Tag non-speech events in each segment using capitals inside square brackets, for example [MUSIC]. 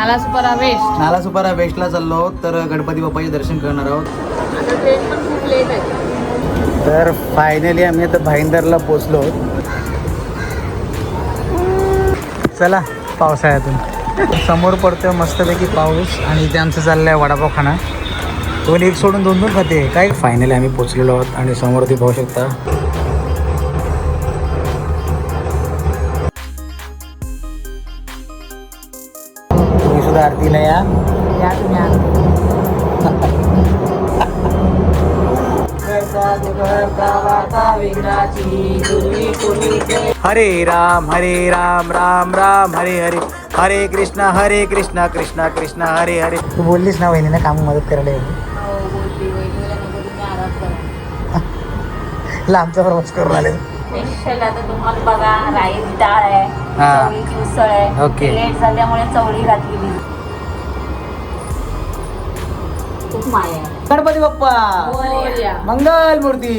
नाला सुपारा वेस्ट. नाला सुपारा वेस्टला चाललो आहोत तर गणपती बाप्पाचे दर्शन करणार आहोत. आता ट्रेन पण खूप लेट आहे. तर फायनली आम्ही आता भाईंदरला पोचलो चला पावसाळ्यातून. समोर पडतोय मस्तपैकी पाऊस आणि इथे आमचं चाललं आहे वडापाव खाना दोन एक सोडून दोन दोन खाते. काय? फायनली आम्ही पोचलेलो आहोत आणि समोर ती पाहू शकता. सुद्धा आरतीला या या तुम्ही. हरे राम हरे राम राम राम हरे हरे. हरे कृष्णा हरे कृष्णा कृष्णा कृष्णा हरे हरे. तू बोललीस ना वहिनीने काम मदत करायला येते हो. लांबचा प्रवास करून आले स्पेशल आता तुम्हाला बघा राईस डाळ आहे हा. चवळीची उसळ आहे. लेट झाल्यामुळे चवळी घातलेली खूप माया. गणपती बाप्पा मोरया. मंगल मूर्ती.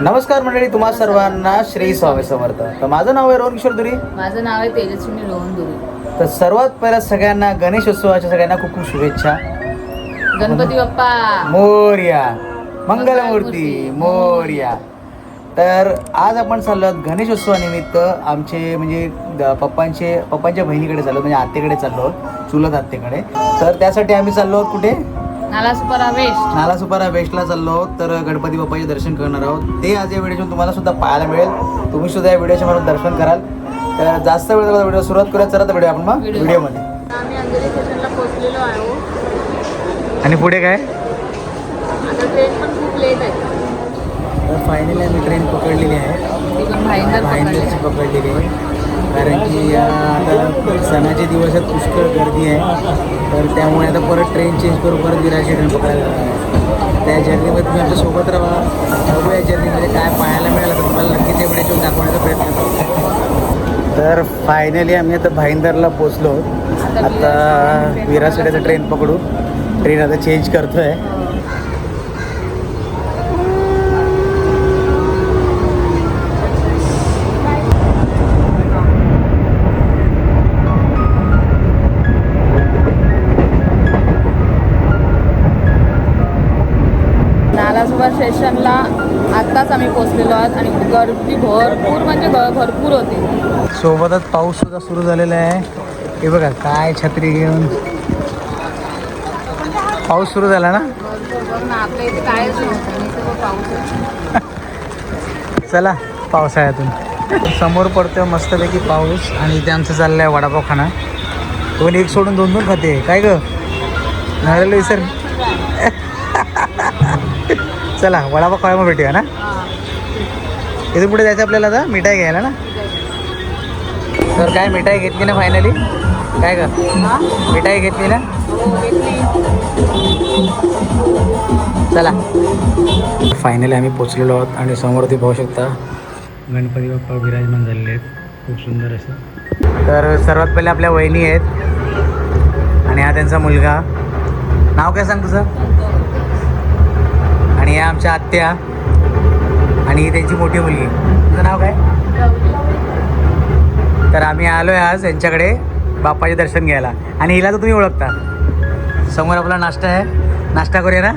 नमस्कार मंडळी तुम्हा सर्वांना श्री स्वामी समर्थ तर माझं नाव आहे रोहन किशोर दुरी माझं नाव आहे तेजस्विनी रोहन दुरी तर सर्वात पहिला सगळ्यांना गणेशोत्सवाच्या सगळ्यांना खूप खूप शुभेच्छा गणपती बाप्पा मोर्या मंगलमूर्ती मोर्या. तर आज आपण चाललो आहोत गणेशोत्सवानिमित्त. आमचे म्हणजे पप्पांचे पप्पांच्या बहिणीकडे चाललो म्हणजे आत्तेकडे चाललो आहोत चुलत आत्तेकडे. तर त्यासाठी आम्ही चाललो आहोत कुठे? नाला सुपारा वेस्ट. नाला सुपारा वेस्टला चाललो आहोत तर गणपती बाप्पाचे दर्शन करणार आहोत. ते आज या व्हिडिओतून तुम्हाला सुद्धा पाहायला मिळेल. तुम्ही सुद्धा या व्हिडिओच्या म्हणून दर्शन कराल. तर जास्त वेळ व्हिडिओ सुरुवात करूया. चला तर व्हिडिओ आपण मग व्हिडिओ. व्हिडिओमध्ये. आणि पुढे काय? आता ट्रेन पण खूप लेट आहे. तर फायनली आम्ही ट्रेन पकडलेली आहे. भाईंदरची पकडली. पकडलेली आहे. कारण की आता सणाच्या दिवसात पुष्कळ गर्दी आहे. तर त्यामुळे आता परत ट्रेन चेंज करू परत विराची ट्रेन पकडायला लागणार आहे. त्या जर्नीमध्ये तुम्ही आमच्यासोबत राहा. बघू या जर्नीमध्ये काय पाहायला मिळालं तर तुम्हाला नक्कीच या व्हिडिओ दाखवण्याचा प्रयत्न करू. तर फायनली आम्ही आता भाईंदरला पोचलो आता विरासड्याचं ट्रेन पकडू. ट्रेन आता चेंज करतोय. नालासोबा स्टेशनला आत्ताच आम्ही पोहोचलेलो आहोत आणि गर्दी भरपूर म्हणजे भरपूर होती. सोबतच पाऊस सुद्धा सुरू झालेला आहे. हे बघा काय छत्री घेऊन. पाऊस सुरू झाला ना? आपल्या इथे कायच पाऊस चला पावसाळ्यातून. समोर पडतोय मस्तपैकी पाऊस आणि इथे आमचं चाललं आहे वडापाव खाना दोन एक सोडून दोन दोन खाते. काय ग? नारळ सर. [LAUGHS] चला वडापाव खावा भेटूया ना? इथून पुढे जायचं आपल्याला आता मिठाई घ्यायला ना? तर काय मिठाई घेतली ना फायनली काय ग? मिठाई घेतली ना? चला. फायनली आम्ही पोचलेलो आहोत आणि समोर ते पाहू शकता गणपती बाप्पा विराजमान झालेले आहेत. खूप सुंदर असं. तर सर्वात पहिले आपल्या वहिनी आहेत आणि हा त्यांचा मुलगा. नाव काय सांग तुझं? आणि या आमच्या आत्या आणि ही त्यांची मोठी मुलगी. तुझं नाव काय? तर आम्ही आलो आहे आज यांच्याकडे बाप्पाचे दर्शन घ्यायला. आणि हिला तर तुम्ही ओळखता. समोर आपला नाश्ता आहे. नाश्ता करूया ना?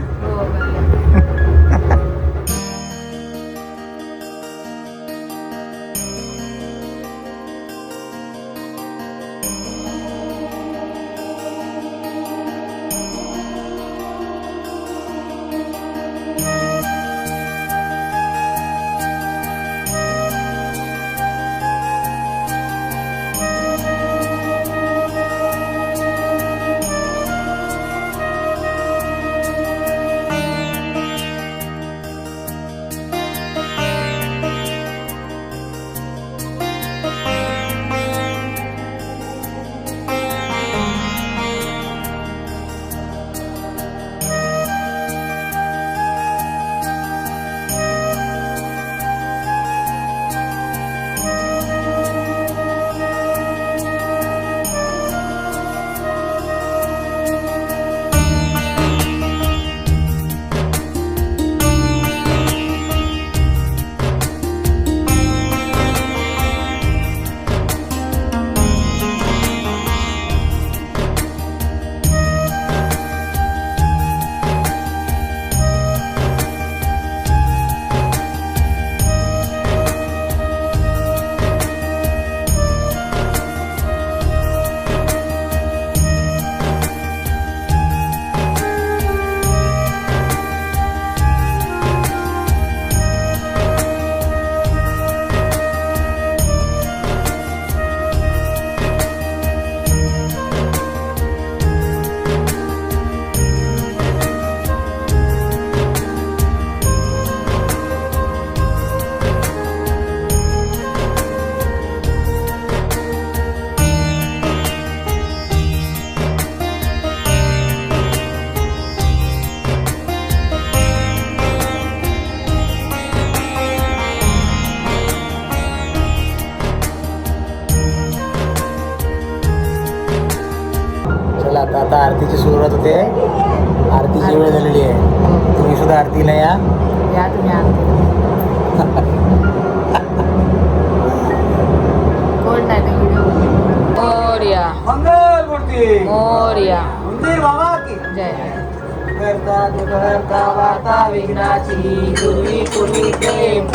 होते आरतीची वेळ झालेली आहे. तुम्ही सुद्धा आरतीला या. या तुम्ही आरती. कोण नाही ते व्हिडिओ मोर्या. मंगल मूर्ती मोर्या. मंदिर बाबा की. जय. करता करता वार्ता विघ्नाची प्रेम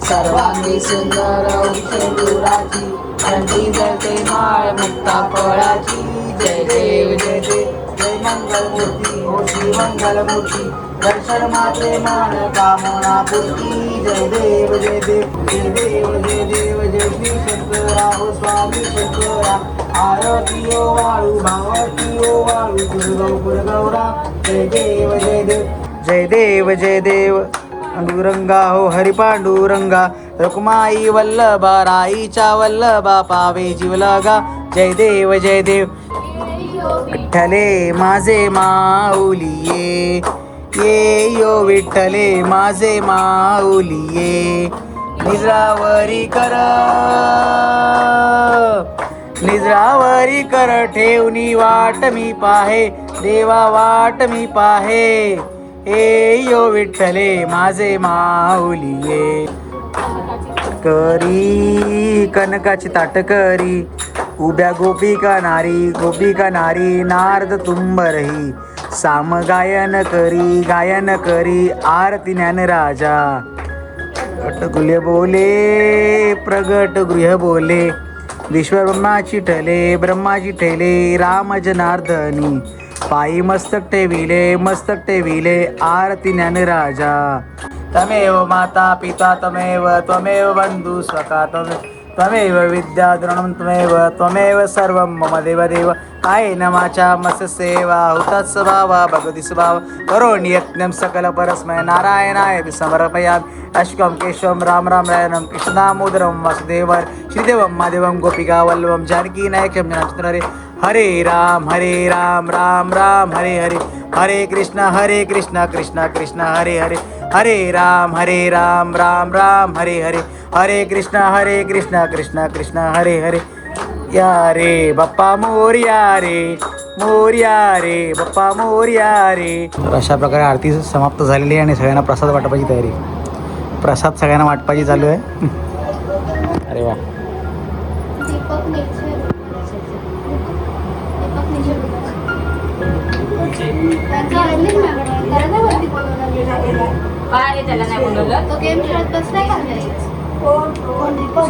सर्वांगी सुंदर औषधुराची. थंडी जळते माळ मुक्ता फळाची. जय देव जय देव जय मंगलमूर्ती हो श्री दर्शन माते मान कामना पूर्ती जय देव जय देव जय देव जय देव जय श्री शंकरा हो स्वामी शंकरा आरती ओ वाळू भावती ओ वाळू गुरुगौ गुरुगौरा जय देव जय देव जय देव जय देव पांडुरंगा हो हरी पांडुरंगा रुक्माई वल्लभा राईचा वल्लभा पावे जीवलागा जय देव जय देव विठ्ठले माझे माऊलिये. ये यो विठ्ठले माझे माऊलिये. निजरावरी कर. निजरावरी कर ठेवनी वाट मी पाहे. देवा वाट मी पाहे. ए यो विठ्ठले माझे माऊलिये. करी कनकाची ताट करी. उभ्या गोपिका नारी गोपिका नारी नारद तुंबरही साम गायन करी गायन करी आरती ज्ञान राजा. अटगुल्य बोले प्रगट गृह बोले. विश्वब्रह्माची ठले ब्रह्माची ठेले राम जनार्दनी. पायी मस्तक ठेविले मस्तक ठेविले आरती ज्ञान राजा. तमेव माता पिता तमेव त्वमेव बंधू स्वका तमेव. त्वमेव विद्या द्रोणं त्वमेव त्वमेव सर्वं मम देव काय नमाच्या मस सेवा हुतात् स्वभावा भगवती स्वभाव. करोणि नियत्नम सकल परस्मय नारायणाय समर्पयामि. अश्वम केशवं राम राम रायणं कृष्णामोदरम वासुदेवं श्रीदेवं मादेवं गोपिका वल्लभम जानकी नायकम जनाचंद्र हरे राम हरे राम राम राम हरे हरे. हरे कृष्ण हरे कृष्ण कृष्ण कृष्ण हरे हरे. हरे राम हरे राम राम राम हरे हरे. हरे कृष्ण हरे कृष्ण कृष्ण कृष्ण हरे हरे. या रे बाप्पा मोर्या रे मोर्या रे बाप्पा मोर्या रे तर अशा प्रकारे आरती समाप्त झालेली आहे आणि सगळ्यांना प्रसाद वाटपाची तयारी. प्रसाद सगळ्यांना वाटपाची चालू आहे. अरे वा. त्याला नाही बोलवलं? तो गेम खेळत बसलाय का कोण दीपक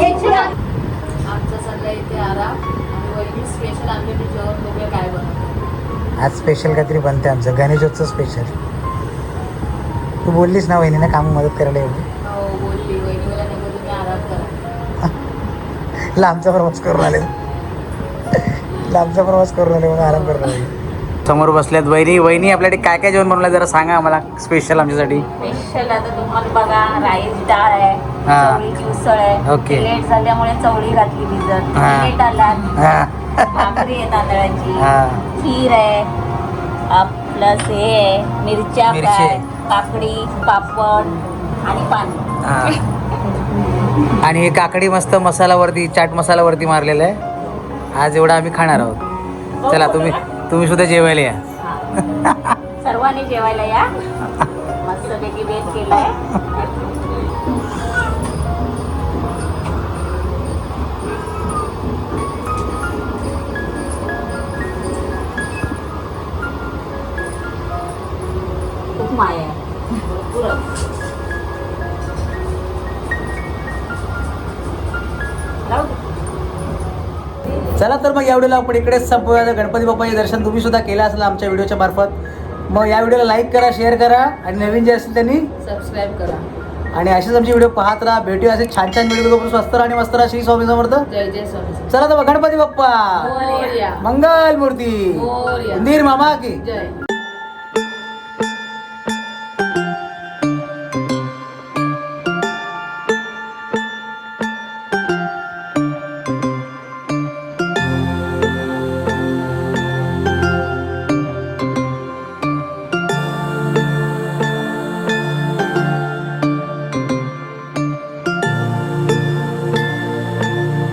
नेचर आमचा सध्या इथे आराम आणि वहिनी स्पेशल आमच्या तुझ्यावर बघूया काय बनवतो आज स्पेशल काहीतरी बनते आमचं. गणेशोत्सव स्पेशल तू बोललीस ना वहिनीला काम मदत करायला एवढी. हो बोलली. वहिनी मला नको तुम्ही आराम करा. [LAUGHS] लांबचा प्रवास करून आले. लांबचा प्रवास करून आले म्हणून आराम करून आले. समोर बसल्यात वहिनी. वहिनी आपल्याकडे काय काय जेवण बनवलं जरा सांगा आम्हाला. स्पेशल आमच्यासाठी. स्पेशल आता तुम्हाला बघा राईस डाळ आहे हा. चवळीची उसळ आहे. ओके. लेट झाल्यामुळे चवळी घातली भिजत हा. लेट आलात. हा. भाकरी आहे तांदळाची. हा. खीर आहे. प्लस हे आहे मिरच्या मिरची. फ्राय आहे. काकडी पापड आणि पाणी हा. आणि हे काकडी मस्त मसालावरती चाट मसालावरती मारलेलं आहे. आज एवढा आम्ही खाणार आहोत. चला तुम्ही तुम्ही सुद्धा जेवायला या. सर्वांनी जेवायला या. मस्तपैकी वेट केलाय. चला तर मग या व्हिडिओला आपण इकडेच संपवूया गणपती बाप्पाचे दर्शन तुम्ही सुद्धा केलं असेल आमच्या व्हिडिओच्या मार्फत. मग या व्हिडिओला लाईक करा शेअर करा आणि नवीन जे असेल त्यांनी सबस्क्राईब करा. आणि असेच आमचे व्हिडिओ पाहत राहा. भेटूया असे छान छान व्हिडिओ स्वस्त राहा आणि मस्त राहा श्री स्वामी समर्थ. जय जय स्वामी चला तर मग गणपती बाप्पा. मंगल मूर्ती मंदिर मामा की. जय.